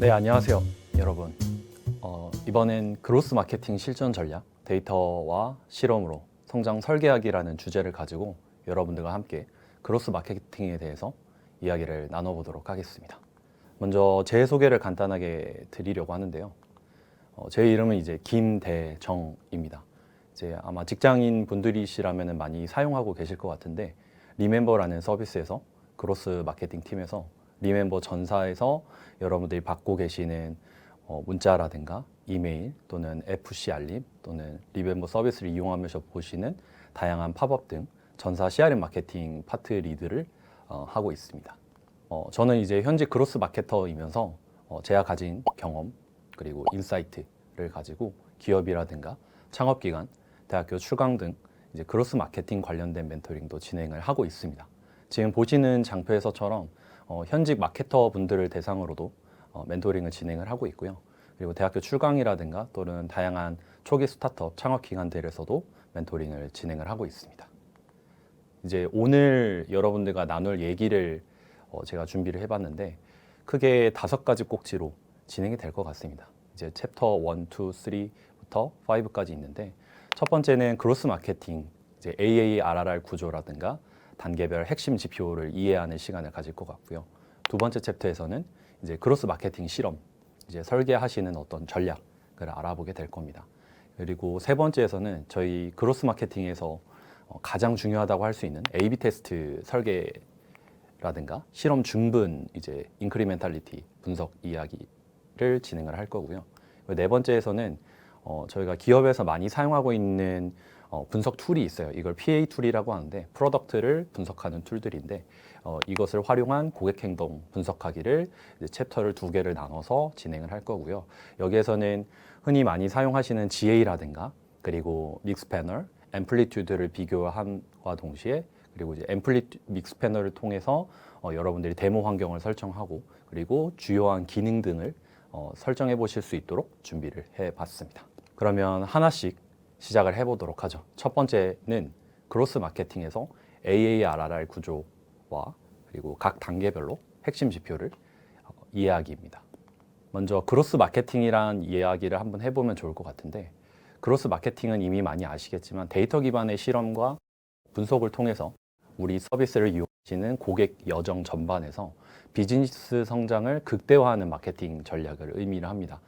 네, 안녕하세요, 여러분. 어, 이번엔 그로스 마케팅 실전 전략, 데이터와 실험으로 성장 설계하기라는 주제를 가지고 여러분들과 함께 그로스 마케팅에 대해서 이야기를 나눠보도록 하겠습니다. 먼저 제 소개를 간단하게 드리려고 하는데요. 어, 제 이름은 이제 김대정입니다. 이제 아마 직장인 분들이시라면 많이 사용하고 계실 것 같은데 리멤버라는 서비스에서 그로스 마케팅 팀에서 리멤버 전사에서 여러분들이 받고 계시는 어, 문자라든가 이메일 또는 FC 알림 또는 리멤버 서비스를 이용하면서 보시는 다양한 팝업 등 전사 CRM 마케팅 파트 리드를 어, 하고 있습니다. 어, 저는 이제 현재 그로스 마케터이면서 어, 제가 가진 경험 그리고 인사이트를 가지고 기업이라든가 창업기관, 대학교 출강 등 이제 그로스 마케팅 관련된 멘토링도 진행을 하고 있습니다. 지금 보시는 장표에서처럼 어, 현직 마케터 분들을 대상으로도 어, 멘토링을 진행을 하고 있고요. 그리고 대학교 출강이라든가 또는 다양한 초기 스타트업 창업 기관들에서도 멘토링을 진행을 하고 있습니다. 이제 오늘 여러분들과 나눌 얘기를 어, 제가 준비를 해봤는데 크게 다섯 가지 꼭지로 진행이 될 것 같습니다. 이제 챕터 1, 2, 3부터 5까지 있는데 첫 번째는 그로스 마케팅, 이제 AARRR 구조라든가 단계별 핵심 지표를 이해하는 시간을 가질 것 같고요. 두 번째 챕터에서는 이제 그로스 마케팅 실험, 이제 설계하시는 어떤 전략을 알아보게 될 겁니다. 그리고 세 번째에서는 저희 그로스 마케팅에서 어, 가장 중요하다고 할 수 있는 A/B 테스트 설계라든가 실험 중분 이제 인크리멘탈리티 분석 이야기를 진행을 할 거고요. 네 번째에서는 어, 저희가 기업에서 많이 사용하고 있는 어, 분석 툴이 있어요. 이걸 PA 툴이라고 하는데 프로덕트를 분석하는 툴들인데 어, 이것을 활용한 고객 행동 분석하기를 챕터를 두 개를 나눠서 진행을 할 거고요. 여기에서는 흔히 많이 사용하시는 GA라든가 그리고 믹스 패널, 앰플리튜드를 비교함과 동시에 그리고 이제 앰플리 믹스 패널을 통해서 어, 여러분들이 데모 환경을 설정하고 그리고 주요한 기능 등을 어, 설정해 보실 수 있도록 준비를 해 봤습니다. 그러면 하나씩 시작을 해 보도록 하죠. 첫 번째는 그로스 마케팅에서 AARRR 구조와 그리고 각 단계별로 핵심 지표를 어, 이해하기입니다. 먼저 그로스 마케팅이란 이야기를 한번 해보면 좋을 것 같은데 그로스 마케팅은 이미 많이 아시겠지만 데이터 기반의 실험과 분석을 통해서 우리 서비스를 이용하시는 고객 여정 전반에서 비즈니스 성장을 극대화하는 마케팅 전략을 의미를 합니다.